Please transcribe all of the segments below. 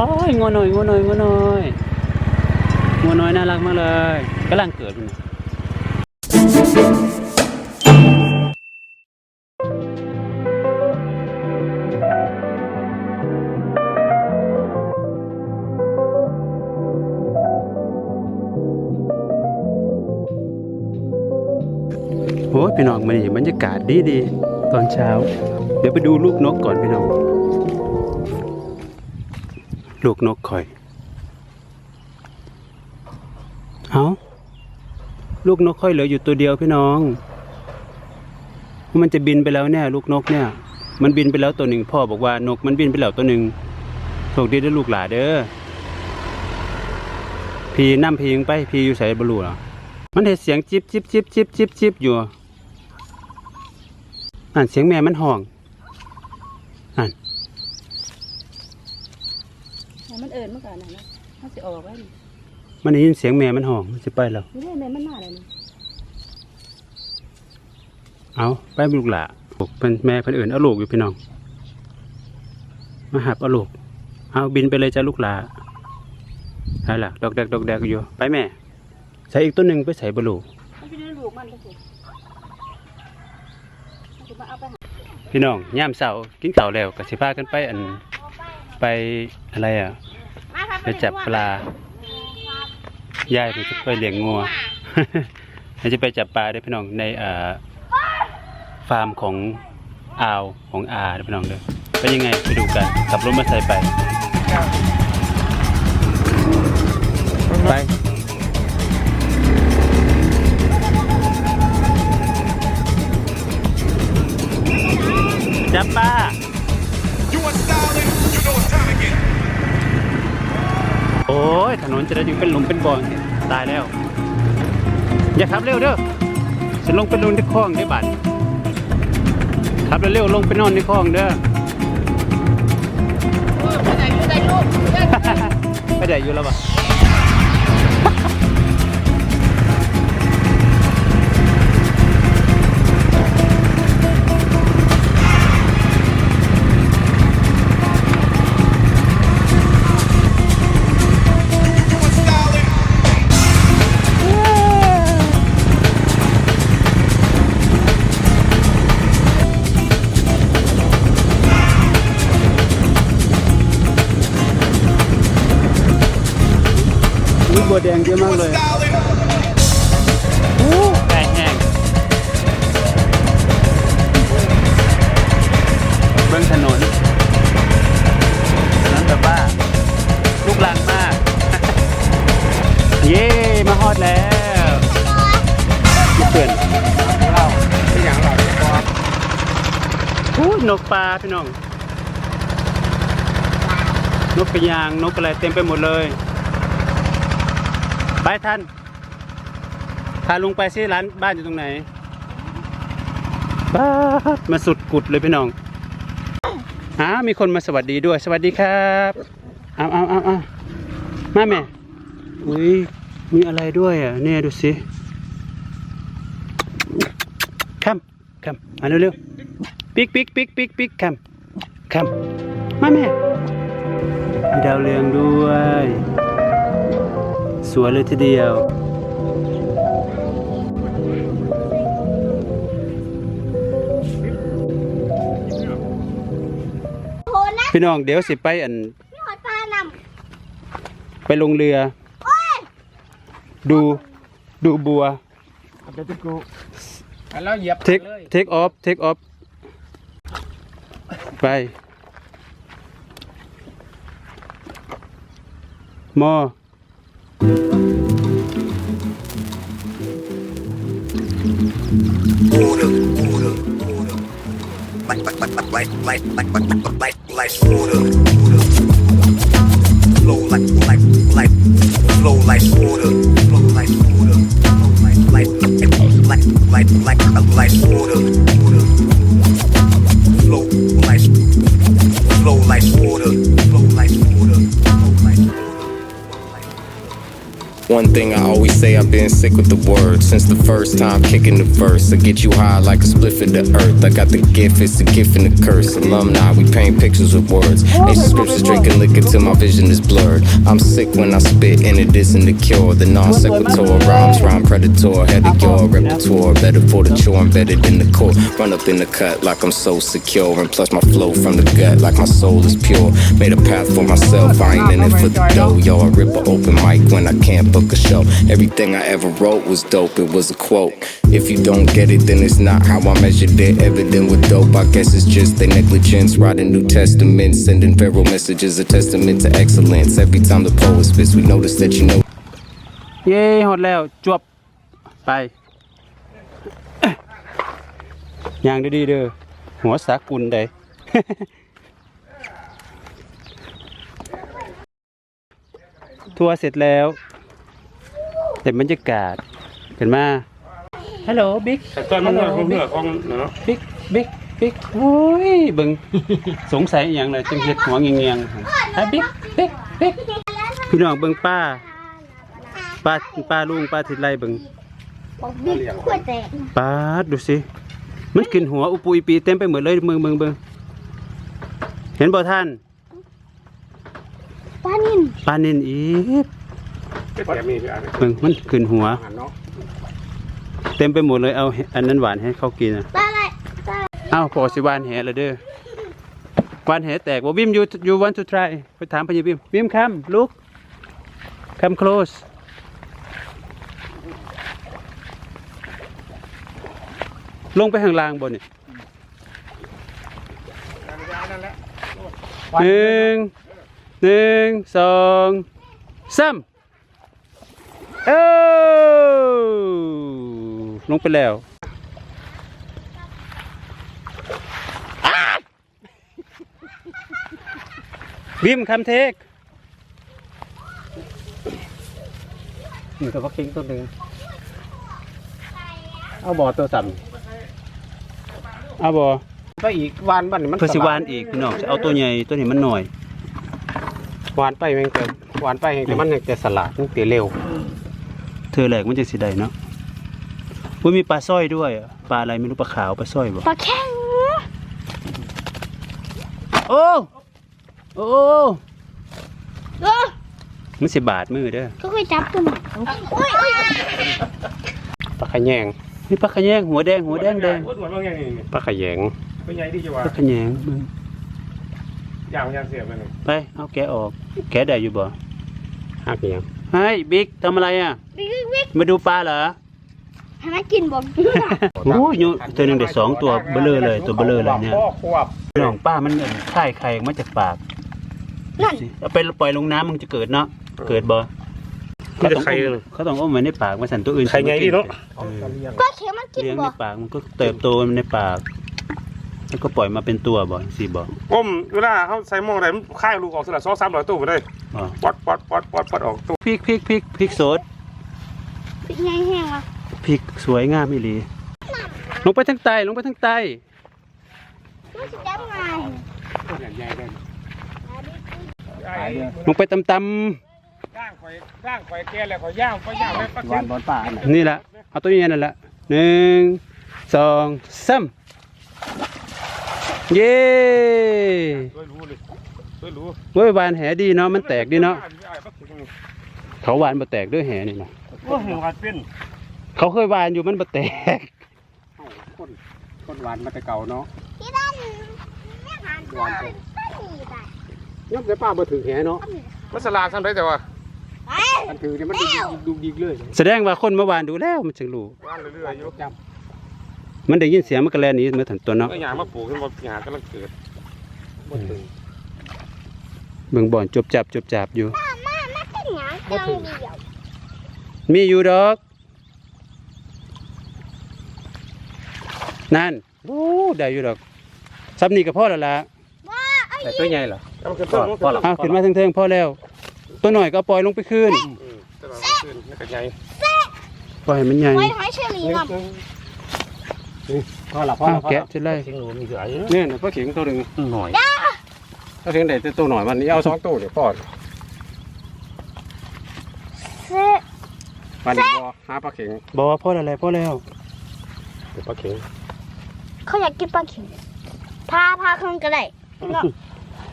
โอ้ยงัวน้อยงัวน้อยงัวน้อยงัวน้อยน่ารักมากเลยกำลังเกิดอยู่โอ้พี่น้องมันนี่บรรยากาศดีดีตอนเช้า เดี๋ยวไปดูลูกนกก่อนพี่น้อง ลูกนกคอย เอาลูกนกค่อยเหลืออยู่ตัวเดียวพี่น้อง มันจะบินไปแล้วเนี่ยลูกนกเนี่ย มันบินไปแล้วตัวหนึ่งพ่อบอกว่านกมันบินไปแล้วตัวหนึ่งโชคดีเด้ลูกหลาเด้อ พีนั่พีงไปพีอยู่ใส่บลูเหรอมันเห็นเสียงจิบจิบจิบจิบจิบจิบอยู่อ่านเสียงแม่มันห้องอ่าน ให้ มันเอิญเมื่อก่อนนะนะมันสิออกไว้นี่มันได้ยินเสียงแม่มันห้องมันจะไปแล้วไม่ได้แม่มันมาเลยนี่เอาไปลูกหละลูกเป็นแม่เพิ่นเอื่นเอาลูกอยู่พี่น้อง มาหับเอาลูก เอาบินไปเลยจ้าลูกหลาใช่ล่ะดอกแดกดอกแดกอยู่ ไปแม่ ใส่อีกตัวหนึ่งไปใส่บลูก มันจะได้ลูกมันก็สิมันสิมาเอาไปหาพี่น้องย่ามเสาร์กินข้าวแล้วก็สิพากันไปอันไปอะไรอะ ไปจับปลา ยายมันจะไปเลี้ยงงัวเราจะไปจับปลาได้อพี่น้องในเอ่อฟาร์มของอาวของอาเด้อพี่น้องเด้อเป็นยังไงไปดูกันขับรถมาใส่ไป ไป เป็นหลุมเป็นบ่อตายแล้ว อย่าขับเร็วเด้อจะลงไปลงที่คลองได้บัดขับเร็วๆลงไปนอนในคลองเด้อไปไหนอยู่ไหนลูกไม่ได้อยู่แล้วป นกปลาพี่น้อง นกกระยาง นกอะไรเต็มไปหมดเลย ไปท่านพาลุงไปสิร้านบ้านอยู่ตรงไหนบ้ามาสุดกุดเลยพี่น้องอ้ามีคนมาสวัสดีด้วย สวัสดีครับเอาเอาเอาเอามาแม่อุ้ยมีอะไรด้วยอะเนี่ยดูสิคำคำมาเร็วๆ ปิ๊กปิ๊กปิ๊กปิ๊กปิ๊กคำคำมาแม่มีดาวเรืองด้วย สวยเลยทีเดียว โหนะพี่น้องเดี๋ยวสิไปอัน พี่หอยปลานำไปลงเรือดูดูบัวเดี๋ยวจะกูแล้วเหยียบเทคเทคออฟเทคออฟ Bye. More. Order, order, order. Like, like, like, like, like, like, like, like, like, like, like, like, like, like, like, like, like like, like, like like, like, like, like, like, like, like, like, like, like water, water flow like flow like order. One thing I always say, I've been sick with the word since the first time kicking the verse. I get you high like a spliff of the earth. I got the gift, it's a gift and a curse. Alumni, we paint pictures with words. Ancient scriptures drinking liquor till my vision is blurred. I'm sick when I spit, and it isn't the cure. The non sequitur rhymes, rhyme predator. Head of your repertoire, better for the chore, embedded in the core. Run up in the cut like I'm so secure, and plus my flow from the gut like my soul is pure. Made a path for myself, I ain't in it for the dough. Yo, I rip a open mic when I can't book a show. Everything I ever wrote was dope, it was a quote. If you don't get it, then it's not how I measured it. Evident with dope, I guess it's just their negligence. Writing New Testament, sending pharaoh messages, a testament to excellence. Every time the poet spits, we notice that you know. เย้หดแล้วจวบไป อย่างดีๆเด้อหัวสากุลได้ ทัวร์เสร็จแล้ว เห็นบรรยากาศเห็นมาฮัลโหลบิ๊กตอนมันเหนื่อยของเหนื่อยของเนาะบิ๊กบิ๊กบิ๊กโอ้ยเบิ่งสงสัยอหย่างเลยจังเฮ็ดหัวเงียงๆฮะบิ๊กบิ๊กบิ๊กพี่น้องเบิ่งป้าป้าป้าลุงป้าทิดไล่เบิ่งบอกบิ๊กขวดแตกป้าดดูสิมันกินหัวอุปุยปีเต็มไปหมดเลยเมืองเมืองเบิ่งเห็นบ่ท่านปลานินป้านินอีกก็แต่ มีคืออะไรเบิ่งมันขึ้นหัวอาหารเนาะเต็มไปหมดเลยเอาอันนั้นหวานให้เขากินอะปลาอะไรปลาอ้าวพอสิหวานแหแล้วเด้อหวานแหแตกว่าบิม you you want to try ไปถามพญาบิมบิม come look come close ลงไปข้างล่างบนนี่หนึ่งหนึ่งสองสาม เอ้าลงไปแล้ววิมคำเทคนี่ตัวพักกิ้งตัวหนึ่งเอาบ่อตัวต่ำเอาบ่อไปอีกวานบ้านนี่มันเพื่อสิวานอีกพี่น้องจะเอาตัวใหญ่ตัวนี้มันหน่อยวานไปแม่งแต่วานไปแม่งแต่มันแม่งแต่สลัดมันเตะเร็วเธอแหลกมันจะสิได้เนาะว่ามีปลาสร้อยด้วยอะปลาอะไรไม่รู้ปลาขาวปลาสร้อยบ่ปลาแข้งโอ้โอ้เออมันสิบาดมือเด้อก็ค่อยจับตัวหมันอุ้ยอุ้ยปลาขะแยงนี่ปลาขะแยงหัวแดงหัวแดงแดงปลาขะแยงปลาขะแยงมึงอย่างยางเสียบเลยไปเอาแกะออก แกะได้อยู่บ่หักเหียง เฮ้ยบิ๊กทำอะไรอะบิ๊กบิ๊กบิ๊กมาดูปลาเหรอให้มันกินบอกโอ้ยอยู่ตัวหนึ่งได้สองตัวเบลอเลยตัวเบลอเลยเนี่ยพ่อควบน้องป้ามันเหมือนไข่ไข่ออกมาจากปากนั่นเอาไปปล่อยลงน้ำมันจะเกิดเนาะเกิดบ่มีแต่ไข่เขาเลต้อยงเขาต้องเอาไว้ในปากมาสั่นตัวอื่นไข่ไงดีเนาะออปลาเข็มมันกินเลี้ยงบในอกปากมันก็เติบโตในปาก แล้วก็ปล่อยมาเป็นตัวบ่สิบ่ก้มเวลาเขาใส่หม้ออะไรมันค่ายลูกออกสลัดซอสสามร้อยตู้ไปเลย อ๋อปัดปัดปัดปัดปัดออกตู้พริกพริกพริกพริกสดบิ๊กแห้งๆวะพริกสวยงามอีหลีลงไปทางใต้ลงไปทางใต้มันจะจับไงลงไปตำย่างข่อยย่างข่อยแก่แล้วข่อยย่างข่อยย่างไว้ปักวานบอลป่านี่แหละเอาตัวนี้นั่นแหละหนึ่งสองสามเย้ช่วยรู้ เลยช่วยรู้เว้ยวานแหดีเนาะมันแตกดีเนาะเขาวานบ่แตกด้วยแหนี่นะโอ้ยหัดเป็นเขาเคยวานอยู่มันบ่แตกคนคนหวานมาแต่เก่าเนาะพี่ด้านเนี่ยหันตัวขึ้นไปนี่ได้ย่อมใส่ป้ามาถือแหเนาะมันสลาดทำได้แต่ว่าไปอันถือเนี่ยมันดูดูดีเลย แสดงว่าคนเมื่อวานดูแล้วมันจึงรู้ว่านเรื่อยๆอยู่จมันได้ยินเสียงมันก็แล่นหนี้เมื่อถันตัวำเนาะเมื่อหยามาปลูกขึ้นมาหยากำลังเกิดบ่ถึง เบิ่งบ่อนจบจับจบจับอยู่ มามาเป็นหยังจังเดียวมีอยู่ดอก นั่นโอ้ได้อยู่ดอกซับนี่ก็พอแล้วล่ะว่าไอ้แต่ตัวใหญ่เหรอมันขึ้นต้นพอแล้วเอาขึ้นมาเทิงๆพอแล้ว ตัวหน่อยก็เอาปล่อยลงไปคืนอืมแต่ว่ามันขึ้นนี่ก็ใหญ่ปล่อยให้มันใหญ่ไว้หอยเชอรี่งพอละพออ้าละวแกะจะไล่เสียงหนูมีเสืออยู่เนี่ยนะพวกเข็งตัวหนึ่งหน่อย ถ้าเข็งได้ตัวหน่อยวันนี้เอาสองตัวเดี๋ยวพอำเซ่ปลาหนึ่งบ่หาปลาเข็งบอกว่าพ่ออะไรพ่อแล้วเดี๋ยวปลาเข็งเขาอยากกินปลาเข็งพาพาขึ้นก็ได้เนาะ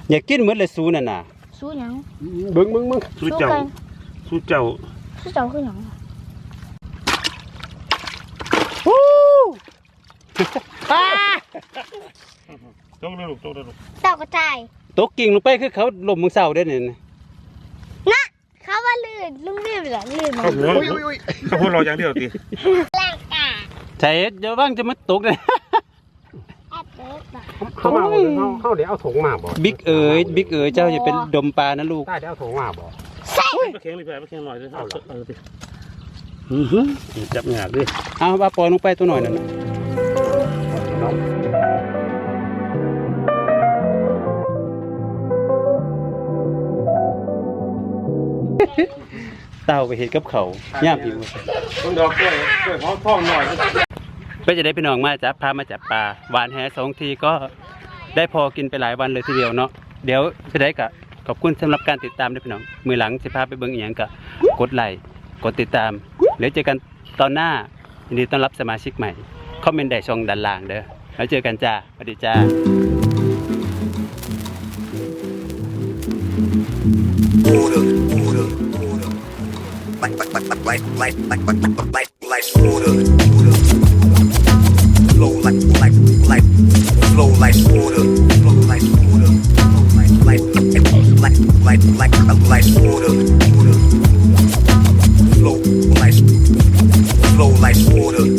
อยากกินเหมือนเลยซูนั่นน่ะสู้หยังเบิ้งมึงมึงซูเจ้ากันซูเจ้าสู้เจ้าคือหยังต้องเลยลูกต้องเลยลูกเต่ากระจาย ตกกิ่งลงไปคือเขาลมมึงเศร้าได้เนี่ยนะเขาว่าลื่นลุงลื่นเหรอลื่นมั้เขาหัวเขาหัวเราอย่างเดียวตีแรงกาใช่เดี๋ยวว่างจะมาตกเลยแอบเด็กอะเข้ามาบ่เข้าเข้าเดี๋ยวเอาถุงมาบ่บิ๊กเอ๋ยบิ๊กเอ๋ยเจ้าอย่าเป็นดมปลานะลูกใต้เดี๋ยวเอาถุงมาบ่มาแข็งเลยมาแข็งหน่อยเลยเอาเออดิจับหยาบดิเอาปลาปล่อยลงไปตัวหน่อยนั่นน่ะ เต่าไปเห็ดกับเขาย่ามผิวต้องดอกกล้วยกล้วยหอมทองหน่อยไปจะได้พี่น้องมาจับพามาจับปลาหวานแหสองทีก็ได้พอกินไปหลายวันเลยทีเดียวเนาะเดี๋ยวจะได้กะขอบคุณสำหรับการติดตามด้วยพี่น้อง มือหลังจะพาไปเบิ่งอีหยังกะกดไลค์กดติดตามเดี๋ยวเจอกันตอนหน้ายินดีต้อนรับสมาชิกใหม่คอมเมนต์ได้ช่องด้านล่างเด้อแล้วเจอกันจ้าสวัสดีจ้า Flow like water.